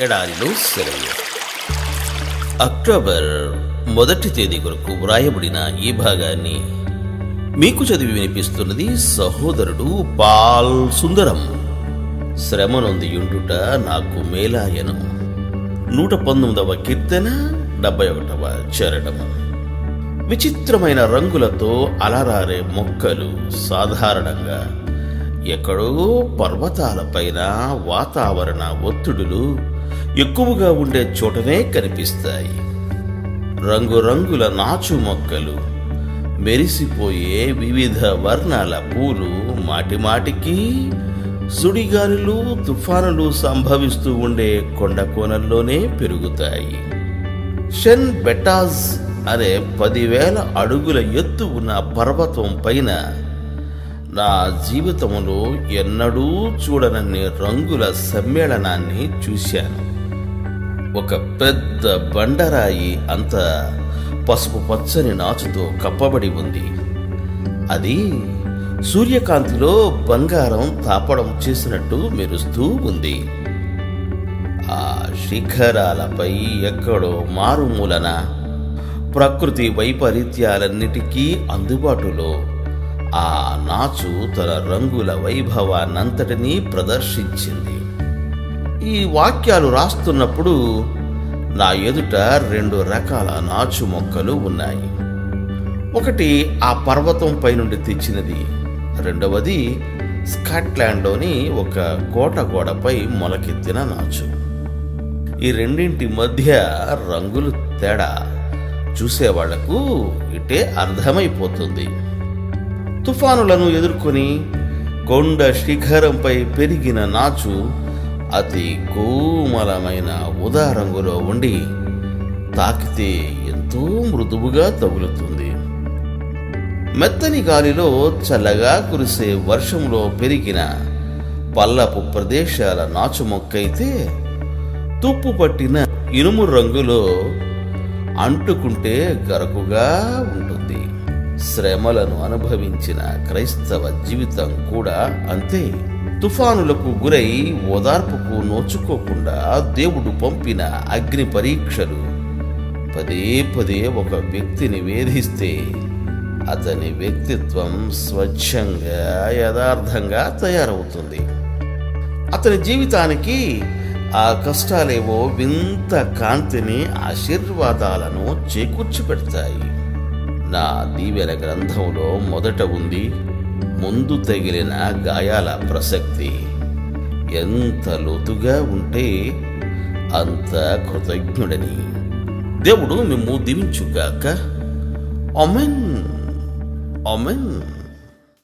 ఎడారిలో సెలవు. అక్టోబర్ మొదటి తేదీ కొరకు వ్రాయబడిన ఈ భాగాన్ని మీకు చదివి వినిపిస్తున్నది సహోదరుడు పాల్ సుందరం. శ్రమ నాకు మేలాయను. నూట పంతొమ్మిదవ కీర్తన డెబ్బై ఒకటవ చరణం. విచిత్రమైన రంగులతో అలరారే మొక్కలు సాధారణంగా ఎక్కడో పర్వతాలపైన వాతావరణ ఒత్తిడులు ఎక్కువగా ఉండే చోటనే కనిపిస్తాయి. రంగురంగుల నాచు మొక్కలు మెరిసిపోయే వివిధ వర్ణాల పూలు మాటిమాటికి సుడిగాలులు తుఫానులు సంభవిస్తూ ఉండే కొండ కోణంలోనే పెరుగుతాయి. షెన్ బెటాజ్ అనే పదివేల అడుగుల ఎత్తు ఉన్న పర్వతం పైన నా జీవితంలో ఎన్నడూ చూడనన్ని రంగుల సమ్మేళనాన్ని చూశాను. ఒక పెద్ద బండరాయి అంత పసుపు పచ్చని నాచుతో కప్పబడి ఉంది. అది సూర్యకాంతిలో బంగారం తాపడం చేసినట్టు మెరుస్తూ ఉంది. ఆ శిఖరాలపై ఎక్కడో మారుమూలన ప్రకృతి వైపరీత్యాలన్నిటికీ అందుబాటులో ఆ నాచు తన రంగుల వైభవాన్నంతటినీ ప్రదర్శించింది. ఈ వాక్యాలు రాస్తున్నప్పుడు నా ఎదుట రెండు రకాల నాచు మొక్కలు ఉన్నాయి. ఒకటి ఆ పర్వతం పైనుండి తెచ్చినది. రెండవది స్కాట్లాండ్లోని ఒక కోట గోడపై మొలకెత్తిన నాచు. ఈ రెండింటి మధ్య రంగులు తేడా చూసేవాళ్ళకు ఇటే అర్థమైపోతుంది. తుఫానులను ఎదుర్కొని కొండ శిఖరంపై పెరిగిన నాచు అతి కోమలమైన ఉదారంగులో ఉండి తాకితే ఎంతో మృదువుగా తగులుతుంది. మెత్తని గాలిలో చల్లగా కురిసే వర్షంలో పెరిగిన పల్లపు ప్రదేశాల నాచు మొక్కైతే తుప్పు పట్టిన ఇనుము రంగులో అంటుకుంటే గరకుగా ఉంటుంది. శ్రమలను అనుభవించిన క్రైస్తవ జీవితం కూడా అంతే. తుఫానులకు గురై ఓదార్పుకు నోచుకోకుండా దేవుడు పంపిన అగ్ని పరీక్షలు. పదే పదే ఒక వ్యక్తిని వేధిస్తే అతని వ్యక్తిత్వం స్వచ్ఛంగా యథార్థంగా తయారవుతుంది. అతని జీవితానికి ఆ కష్టాలేవో వింత కాంతిని ఆశీర్వాదాలను చేకూర్చి పెడతాయి నా దీవెన గ్రంథంలో మొదట ఉంది ముందు తగిలిన గాయాల ప్రసక్తి. ఎంత లోతుగా ఉంటే అంత కృతజ్ఞుడని. దేవుడు మిమ్ము దీవించుగాక అమెన్ అమెన్